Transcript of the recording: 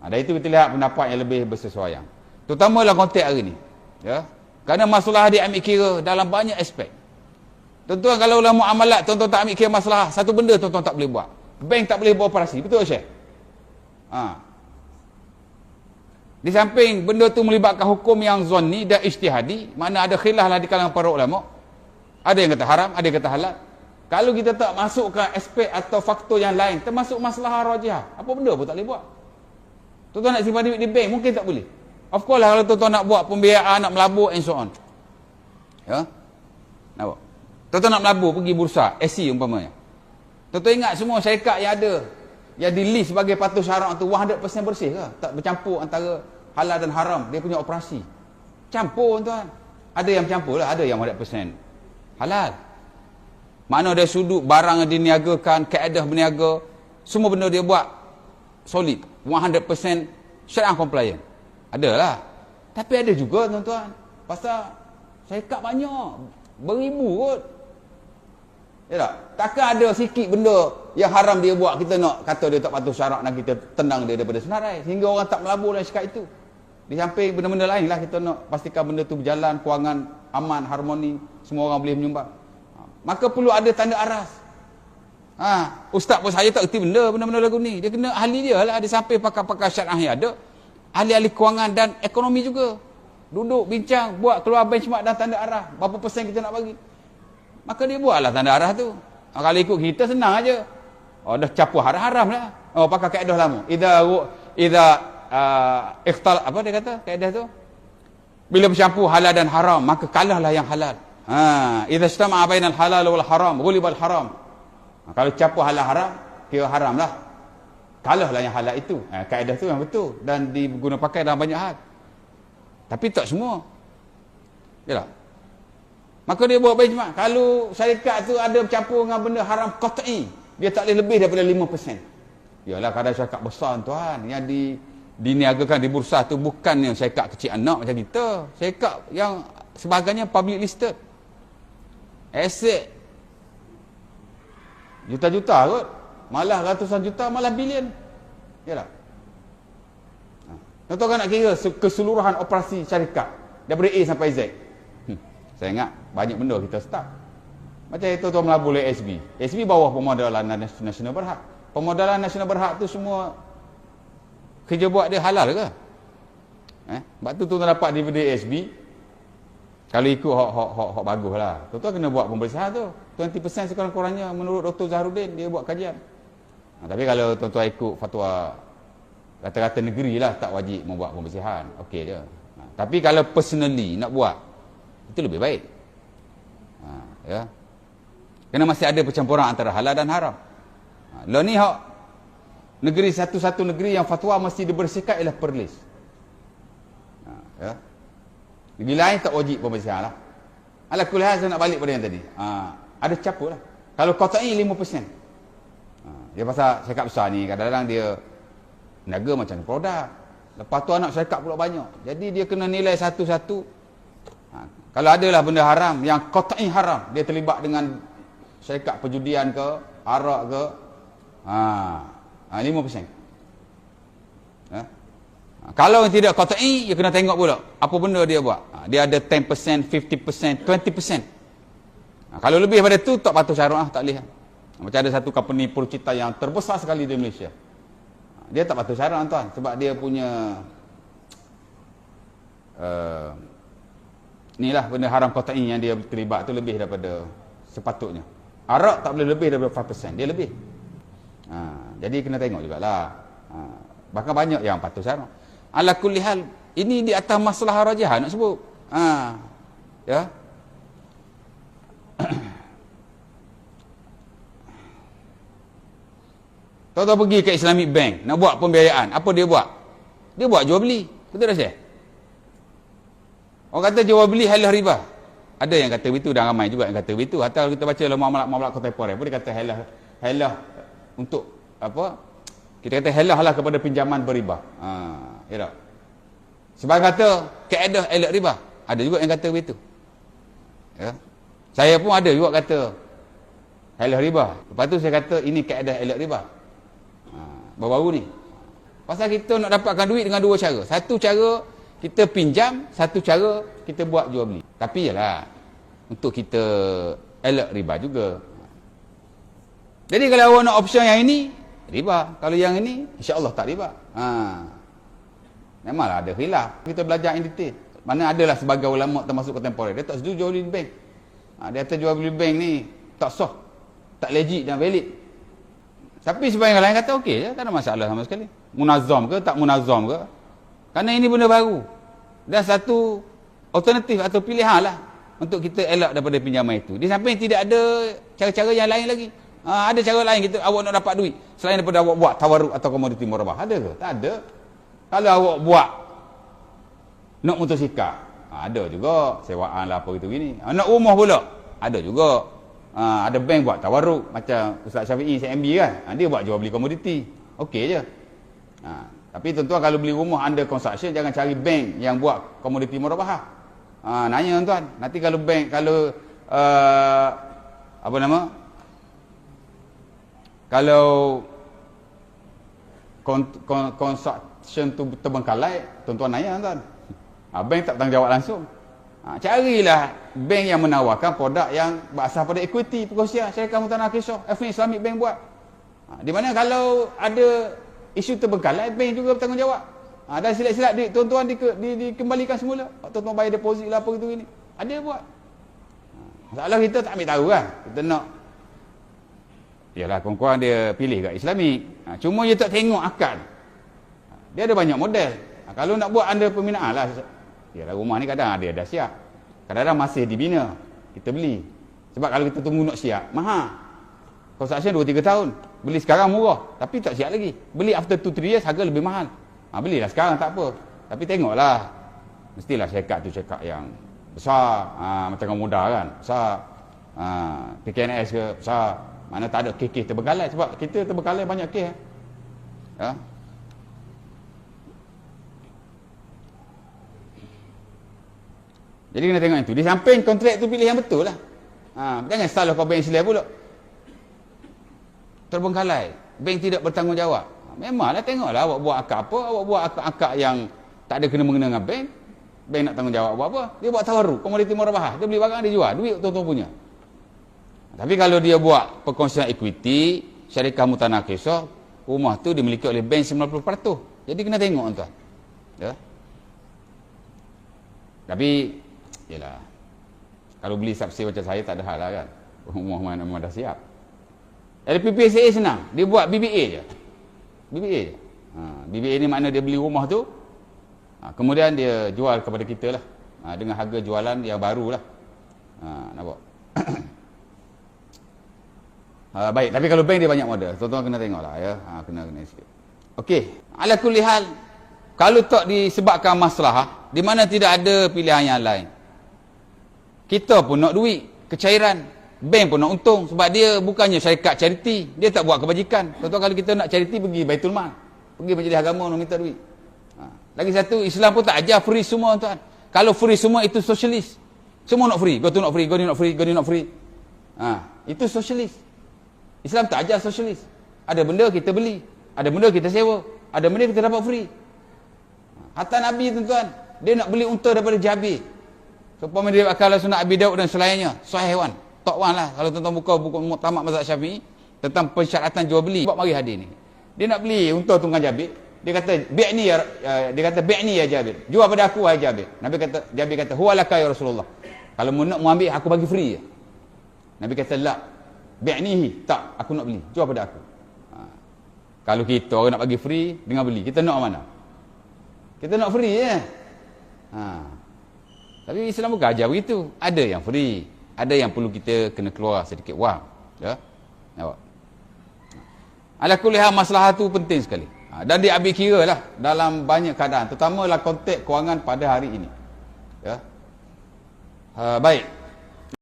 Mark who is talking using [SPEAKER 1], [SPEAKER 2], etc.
[SPEAKER 1] Ha, dari itu kita lihat pendapat yang lebih bersesuaian. Terutama dalam konteks hari ni. Ya. Kerana masalah dia ambil kira dalam banyak aspek. Tuan-tuan kalau dalam muamalat tuan-tuan tak ambil kira masalah satu benda tuan-tuan tak boleh buat. Bank tak boleh beroperasi. Betul Syekh? Ha. Di samping benda tu melibatkan hukum yang zonni dan ijtihadi, mana ada khilaf lah di kalangan para ulama. Ada yang kata haram, ada yang kata halal. Kalau kita tak masukkan aspek atau faktor yang lain, termasuk masalah rajah, apa benda pun tak boleh buat. Tuan-tuan nak simpan duit di bank, mungkin tak boleh. Of course lah kalau tuan-tuan nak buat pembiayaan, nak melabur and so on. Ya? Buat. Tuan-tuan nak melabur, pergi bursa, SC umpamanya. Tuan-tuan ingat semua syarikat yang ada, yang di list sebagai patuh syarak tu 100% bersih ke? Tak bercampur antara halal dan haram, dia punya operasi. Campur tuan. Ada yang bercampur lah, ada yang 100% halal. Mana dia sudut barang yang diniagakan, keadaan berniaga, semua benda dia buat solid, 100% syariah compliant. Adalah. Tapi ada juga tuan-tuan. Pasal syarikat banyak. Beribu kot. Ya tak? Takkan ada sikit benda yang haram dia buat, kita nak kata dia tak patuh syarak dan kita tenang dia daripada senarai. Sehingga orang tak melabur dalam syarikat itu. Di samping benda-benda lain lah kita nak pastikan benda tu berjalan, kewangan aman, harmoni, semua orang boleh menyumbang. Ha. Maka perlu ada tanda aras. Ha, ustaz pun saya tak erti benda, benda-benda lagu ni. Dia kena ahli dia lah, dia sampai pakar-pakar syariah ada. Ahli-ahli kewangan dan ekonomi juga. Duduk bincang buat keluar benchmark dan tanda arah. Berapa persen kita nak bagi? Maka dia buatlah tanda arah tu. Kalau ikut kita senang aja. Oh dah capu haram-haram lah. Oh pakai kaedah lama. Idza idza uh, ikhtal apa dia kata kaedah tu? Bila bercampur halal dan haram maka kalahlah yang halal. Ha idza istama'a bainal halal wal haram ghulibal haram kalau campur halal haram kira haram lah. Kalahlah yang halal itu. Eh, kaedah tu yang betul dan diguna pakai dalam banyak hal. Tapi tak semua. Yalah. Maka dia buat benchmark kalau syarikat tu ada bercampur dengan benda haram qat'i dia tak boleh lebih daripada 5% yalah kadang syarikat besar tuan. Yang di diniagakan di bursa tu bukannya syarikat kecil anak macam kita. Syarikat yang sebagainya public listed. Aset juta-juta kot. Malah ratusan juta malah bilion. Ya tak ha. tuan nak kira keseluruhan operasi syarikat. Daripada A sampai Z. Hmm. saya ingat banyak benda kita start. Macam itu tuan melabur oleh SB SB bawah pemodalan nasional berhak. Pemodalan nasional berhak tu semua kerja buat dia halal ke? Eh? sebab tu tuan dapat DVD SB kalau ikut hok bagus lah. Tuan kena buat pembersihan tu 20% sekurang-kurangnya menurut Dr. Zahrudin dia buat kajian Ha, tapi kalau tuan-tuan ikut fatwa rata-rata negeri lah tak wajib membuat pembersihan. Okey je. Ha, tapi kalau personally nak buat, itu lebih baik. Ha, ya. Kerana masih ada percampuran antara halal dan haram. Ha, lo ni hak negeri satu-satu negeri yang fatwa mesti dibersihkan ialah Perlis. Ha, ya. Negeri lain tak wajib pembersihan lah. Alah kuliah saya nak balik pada yang tadi. Ha, ada capur lah. Kalau kota ini 5%. Dia pasal syarikat besar ni kadang-kadang dia niaga macam produk. Lepas tu anak syarikat pula banyak. Jadi dia kena nilai satu-satu. Ha, kalau adalah benda haram yang kotai haram, dia terlibat dengan syarikat perjudian ke, arak ke, ha, ha 5%. Ha? ha? Kalau yang tidak kotai, dia kena tengok pula apa benda dia buat. Ha, dia ada 10%, 50%, 20%. Ha, kalau lebih daripada tu tak syarat lah, tak boleh. Macam ada satu company purcita yang terbesar sekali di Malaysia. Dia tak patut syarat tuan sebab dia punya uh, inilah benda haram kotain yang dia terlibat tu lebih daripada sepatutnya. Arak tak boleh lebih daripada 5%, dia lebih. Ha, jadi kena tengok jugalah. Ha, bahkan banyak yang patut syarat. Ala kulli hal, ini di atas masalah rajah nak sebut. Ha, ya. Tahu-tahu pergi ke Islamic Bank nak buat pembiayaan. Apa dia buat? Dia buat jual beli. Betul tak saya? Orang kata jual beli halah riba. Ada yang kata begitu dan ramai juga yang kata begitu. Hatta kita baca dalam muamalat-muamalat kontemporer pun dia kata halah halah untuk apa? Kita kata halah lah kepada pinjaman beriba. Ha, ya tak? Sebab kata keadaan elak riba. Ada juga yang kata begitu. Ya. Saya pun ada juga kata halah riba. Lepas tu saya kata ini keadaan elak riba baru-baru ni Pasal kita nak dapatkan duit dengan dua cara. Satu cara kita pinjam, satu cara kita buat jual beli. Tapi yalah untuk kita elak riba juga. Jadi kalau awak nak option yang ini, riba. Kalau yang ini, insya-Allah tak riba. Ha. Memanglah ada khilaf. Kita belajar in detail. Mana adalah sebagai ulama termasuk kontemporer, dia tak setuju jual beli bank. Ha, dia kata jual beli bank ni tak sah. Tak legit dan valid. Tapi sebagian lain kata okey je, tak ada masalah sama sekali. Munazam ke tak munazam ke? Kerana ini benda baru. Dan satu alternatif atau pilihan lah untuk kita elak daripada pinjaman itu. Di samping tidak ada cara-cara yang lain lagi. Ha, ada cara lain kita awak nak dapat duit selain daripada awak buat tawaruk atau komoditi murabah. Ada ke? Tak ada. Kalau awak buat nak motosikal, ha, ada juga sewaan lah apa gitu gini. Ha, nak rumah pula, ada juga. Ha, ada bank buat tawaruk macam Ustaz Syafi'i CMB kan. Ha, dia buat jual beli komoditi. Okey je. Ha, tapi tuan-tuan kalau beli rumah under construction jangan cari bank yang buat komoditi murabah. Ha, nanya tuan-tuan. Nanti kalau bank kalau uh, apa nama? Kalau construction tu terbengkalai, tuan-tuan nanya tuan. Ha, bank tak tanggungjawab langsung. Ha, carilah bank yang menawarkan produk yang berasal pada equity perkongsian syarikat mutanah kisah FN Islamic Bank buat. Ha, di mana kalau ada isu terbengkalai bank juga bertanggungjawab. Ha, dan silat-silat duit tuan-tuan di, di, dikembalikan semula. Tuan-tuan bayar deposit lah apa gitu ini. Ada buat. Ha, masalah kita tak ambil tahu kan. Kita nak Yalah kurang-kurang dia pilih kat Islamik. Ha, cuma dia tak tengok akal. Ha, dia ada banyak model. Ha, kalau nak buat anda peminaan lah Yalah rumah ni kadang ada dah siap. Kadang-kadang masih dibina. Kita beli. Sebab kalau kita tunggu nak siap, mahal. Construction 2-3 tahun. Beli sekarang murah. Tapi tak siap lagi. Beli after 2-3 years harga lebih mahal. Ha, belilah sekarang tak apa. Tapi tengoklah. Mestilah syarikat tu cakap yang besar. Ha, macam orang muda kan. Besar. Ha, PKNS ke besar. Mana tak ada kes-kes terbengkalai. Sebab kita terbengkalai banyak kes. Ya. Jadi kena tengok itu. Di samping kontrak tu pilih yang betul lah. Ha, jangan salah kau bank Islam pula. Terbengkalai. Bank tidak bertanggungjawab. Ha, memanglah tengoklah awak buat akak apa. Awak buat akak-akak yang tak ada kena-mengena dengan bank. Bank nak tanggungjawab buat apa. Dia buat tawaru. Komoditi murabah. Dia beli barang dia jual. Duit tuan-tuan punya. Tapi kalau dia buat perkongsian equity, syarikat mutanah kisah, rumah tu dimiliki oleh bank 90%. Jadi kena tengok tuan. Ya. Tapi Yalah. Kalau beli saksi macam saya tak ada hal lah kan. Rumah mana memang dah siap. LPPSA senang. Dia buat BBA je. BBA je. Ha, BBA ni makna dia beli rumah tu. Ha, kemudian dia jual kepada kita lah. Ha, dengan harga jualan yang baru lah. Ha, nampak? ha, baik. Tapi kalau bank dia banyak model. Tuan-tuan kena tengok lah ya. Ha, kena kena sikit. Okey. Ala kulihal. Kalau tak disebabkan masalah. Di mana tidak ada pilihan yang lain. Kita pun nak duit, kecairan. Bank pun nak untung sebab dia bukannya syarikat charity. Dia tak buat kebajikan. Contoh kalau kita nak charity pergi Baitul Mal. Pergi majlis agama nak minta duit. Ha. Lagi satu, Islam pun tak ajar free semua tuan. Kalau free semua itu sosialis. Semua nak free. Kau tu nak free, kau ni nak free, kau ni nak free. Ha. Itu sosialis. Islam tak ajar sosialis. Ada benda kita beli. Ada benda kita sewa. Ada benda kita dapat free. Hatta Nabi tuan-tuan. Dia nak beli unta daripada Jabir. Supaya dia akal sunat Abi Daud dan selainnya. Sahih wan. Tok wan lah. Kalau tuan-tuan buka buku Muktamad Mazhab Syafi'i tentang persyaratan jual beli. Buat mari hadir ni. Dia nak beli untuk tunggang Jabir. Dia kata, "Bi'ni ya dia kata, "Bi'ni ya Jabir." Jual pada aku wahai Jabir. Nabi kata, Jabir kata, "Huwa laka ya Rasulullah." Kalau mu nak mu ambil aku bagi free je. Nabi kata, "La. Bi'nihi." Tak, aku nak beli. Jual pada aku. Ha. Kalau kita orang nak bagi free dengan beli, kita nak mana? Kita nak free je. Ha. Tapi Islam bukan ajar begitu. Ada yang free. Ada yang perlu kita kena keluar sedikit wang. Ya? Nampak? Ala kuliah masalah tu penting sekali. Ha, dan diambil kira lah dalam banyak keadaan. Terutama lah konteks kewangan pada hari ini. Ya? Ha, baik.